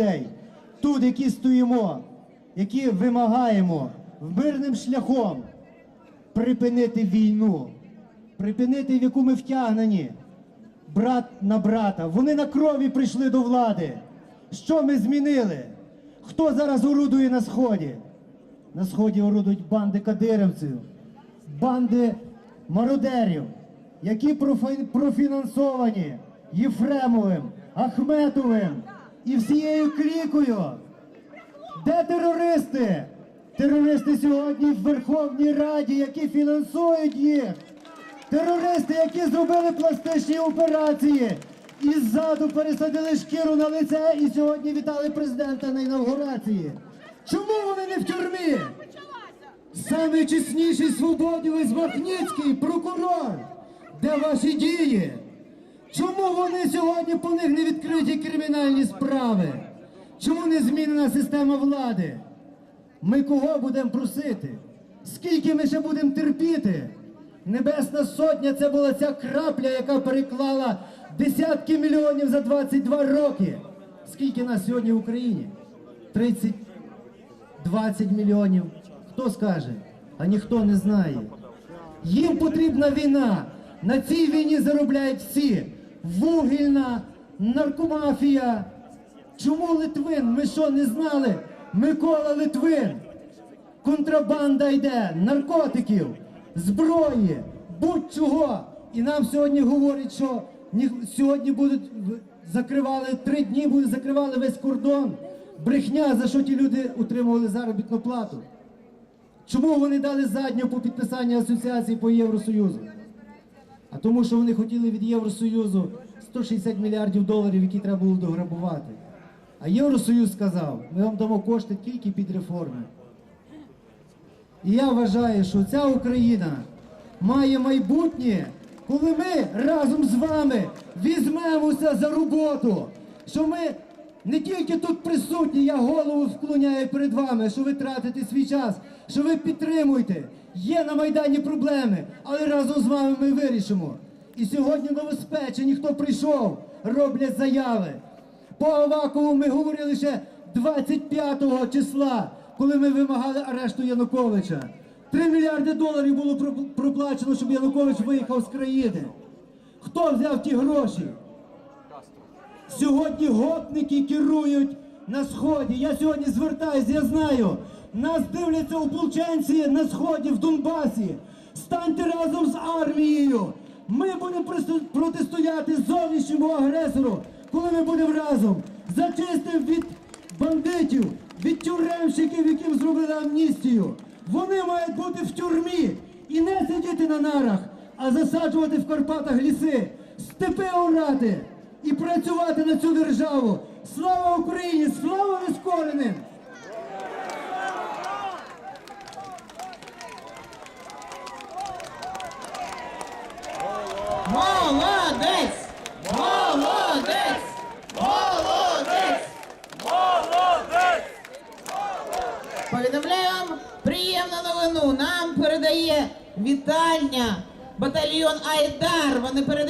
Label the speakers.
Speaker 1: людей, тут, які стоїмо, які вимагаємо мирним шляхом припинити війну, припинити, в яку ми втягнені, брат на брата. Вони на крові прийшли до влади. Що ми змінили? Хто зараз орудує на сході? На сході орудують банди кадирівців, банди мародерів, які профінансовані Єфремовим, Ахметовим і всією клікою. Де терористи? Терористи сьогодні в Верховній Раді, які фінансують їх. Терористи, які зробили пластичні операції і ззаду пересадили шкіру на лице і сьогодні вітали президента на інавгурації. Чому вони не в тюрмі? Саме чесніший свободівець Махніцький, прокурор. Де ваші дії? Чому вони сьогодні по них не відкриті кримінальні справи? Чому не змінена система влади? Ми кого будемо просити? Скільки ми ще будемо терпіти? Небесна сотня це була ця крапля, яка переклала десятки мільйонів за 22 роки. Скільки нас сьогодні в Україні? 30, 20 мільйонів. Хто скаже? А ніхто не знає. Їм потрібна війна. На цій війні заробляють всі. Вугільна, наркомафія. Чому Литвин? Ми що не знали? Микола Литвин. Контрабанда йде, наркотиків, зброї, будь-чого. І нам сьогодні говорять, що сьогодні будуть закривали три дні, будуть закривали весь кордон. Брехня, за що ті люди отримували заробітну плату. Чому вони дали задню по підписанню асоціації по Євросоюзу? А тому, що вони хотіли від Євросоюзу 160 мільярдів доларів, які треба було дограбувати. А Євросоюз сказав, ми вам дамо кошти тільки під реформи. І я вважаю, що ця Україна має майбутнє, коли ми разом з вами візьмемося за роботу, що ми не тільки тут присутні, я голову вклоняю перед вами, що ви тратите свій час, що ви підтримуєте. Є на Майдані проблеми, але разом з вами ми вирішимо. І сьогодні новоспечені, хто прийшов, роблять заяви. По Авакову ми говорили ще 25 числа, коли ми вимагали арешту Януковича. 3 мільярди доларів було проплачено, щоб Янукович виїхав з країни. Хто взяв ті гроші? Сьогодні гопники керують на сході. Я сьогодні звертаюся, я знаю. Нас дивляться ополченці на сході в Донбасі. Станьте разом з армією. Ми будемо протистояти зовнішньому агресору, коли ми будемо разом. Зачистимо від бандитів, від тюремщиків, яким зробили амністію. Вони мають бути в тюрмі і не сидіти на нарах, а засаджувати в Карпатах ліси, степи орати і працювати на цю державу. Слава Україні! Слава нескореним!
Speaker 2: Молодець! Молодець! Молодець! Повідомляю вам приємну новину. Нам передає вітання батальйон Айдар. Вони передають.